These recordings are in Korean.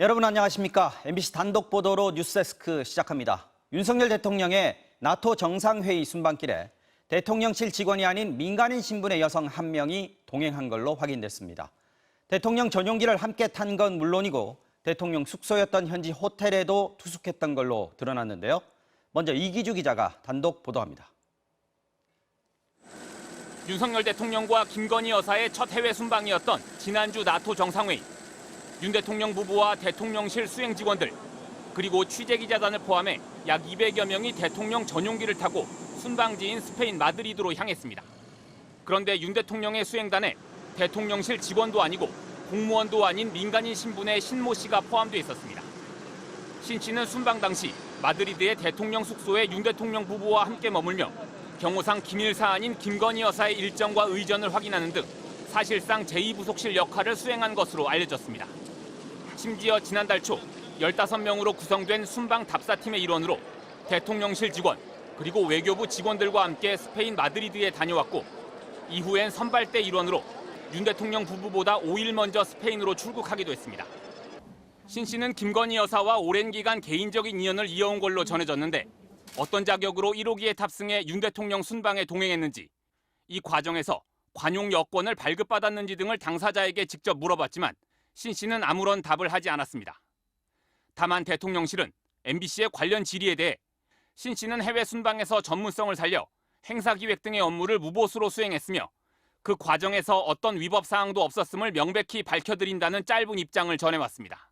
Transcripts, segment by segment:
여러분 안녕하십니까? MBC 단독 보도로 뉴스데스크 시작합니다. 윤석열 대통령의 나토 정상회의 순방길에 대통령실 직원이 아닌 민간인 신분의 여성 한 명이 동행한 걸로 확인됐습니다. 대통령 전용기를 함께 탄 건 물론이고 대통령 숙소였던 현지 호텔에도 투숙했던 걸로 드러났는데요. 먼저 이기주 기자가 단독 보도합니다. 윤석열 대통령과 김건희 여사의 첫 해외 순방이었던 지난주 나토 정상회의. 윤 대통령 부부와 대통령실 수행 직원들 그리고 취재 기자단을 포함해 약 200여 명이 대통령 전용기를 타고 순방지인 스페인 마드리드로 향했습니다. 그런데 윤 대통령의 수행단에 대통령실 직원도 아니고 공무원도 아닌 민간인 신분의 신모 씨가 포함돼 있었습니다. 신 씨는 순방 당시 마드리드의 대통령 숙소에 윤 대통령 부부와 함께 머물며 경호상 기밀 사안인 김건희 여사의 일정과 의전을 확인하는 등 사실상 제2부속실 역할을 수행한 것으로 알려졌습니다. 심지어 지난달 초 15명으로 구성된 순방 답사팀의 일원으로 대통령실 직원 그리고 외교부 직원들과 함께 스페인 마드리드에 다녀왔고 이후엔 선발대 일원으로 윤 대통령 부부보다 5일 먼저 스페인으로 출국하기도 했습니다. 신 씨는 김건희 여사와 오랜 기간 개인적인 인연을 이어온 걸로 전해졌는데 어떤 자격으로 1호기에 탑승해 윤 대통령 순방에 동행했는지 이 과정에서 관용 여권을 발급받았는지 등을 당사자에게 직접 물어봤지만 신 씨는 아무런 답을 하지 않았습니다. 다만 대통령실은 MBC의 관련 질의에 대해 신 씨는 해외 순방에서 전문성을 살려 행사 기획 등의 업무를 무보수로 수행했으며 그 과정에서 어떤 위법 사항도 없었음을 명백히 밝혀드린다는 짧은 입장을 전해왔습니다.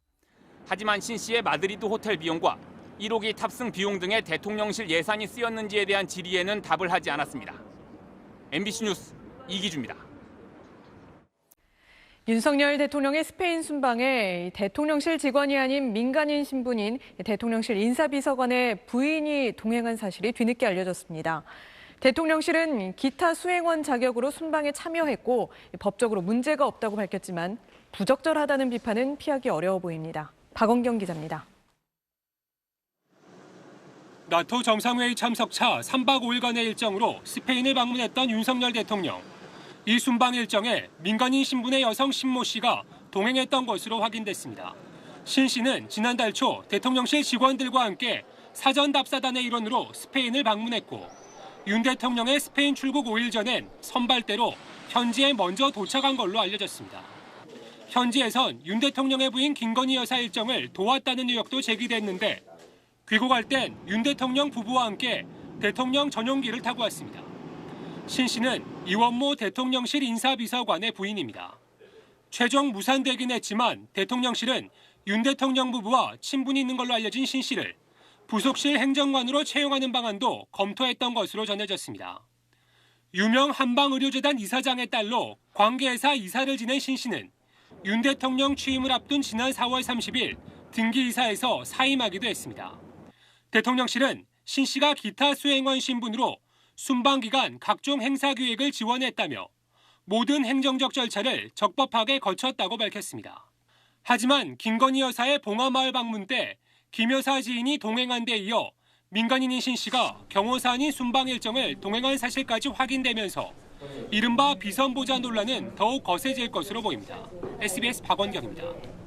하지만 신 씨의 마드리드 호텔 비용과 1호기 탑승 비용 등의 대통령실 예산이 쓰였는지에 대한 질의에는 답을 하지 않았습니다. MBC 뉴스 이기주입니다. 윤석열 대통령의 스페인 순방에 대통령실 직원이 아닌 민간인 신분인 대통령실 인사비서관의 부인이 동행한 사실이 뒤늦게 알려졌습니다. 대통령실은 기타 수행원 자격으로 순방에 참여했고 법적으로 문제가 없다고 밝혔지만 부적절하다는 비판은 피하기 어려워 보입니다. 박원경 기자입니다. 나토 정상회의 참석 차 3박 5일간의 일정으로 스페인을 방문했던 윤석열 대통령. 이 순방 일정에 민간인 신분의 여성 신모 씨가 동행했던 것으로 확인됐습니다. 신 씨는 지난달 초 대통령실 직원들과 함께 사전 답사단의 일원으로 스페인을 방문했고 윤 대통령의 스페인 출국 5일 전엔 선발대로 현지에 먼저 도착한 걸로 알려졌습니다. 현지에선 윤 대통령의 부인 김건희 여사 일정을 도왔다는 의혹도 제기됐는데 귀국할 땐 윤 대통령 부부와 함께 대통령 전용기를 타고 왔습니다. 신 씨는 이원모 대통령실 인사비서관의 부인입니다. 최종 무산되긴 했지만 대통령실은 윤 대통령 부부와 친분이 있는 걸로 알려진 신 씨를 부속실 행정관으로 채용하는 방안도 검토했던 것으로 전해졌습니다. 유명 한방의료재단 이사장의 딸로 관계회사 이사를 지낸 신 씨는 윤 대통령 취임을 앞둔 지난 4월 30일 등기 이사에서 사임하기도 했습니다. 대통령실은 신 씨가 기타 수행원 신분으로 순방 기간 각종 행사 기획을 지원했다며 모든 행정적 절차를 적법하게 거쳤다고 밝혔습니다. 하지만 김건희 여사의 봉화마을 방문 때 김 여사 지인이 동행한 데 이어 민간인인 신 씨가 경호사안인 순방 일정을 동행한 사실까지 확인되면서 이른바 비선 보좌 논란은 더욱 거세질 것으로 보입니다. SBS 박원경입니다.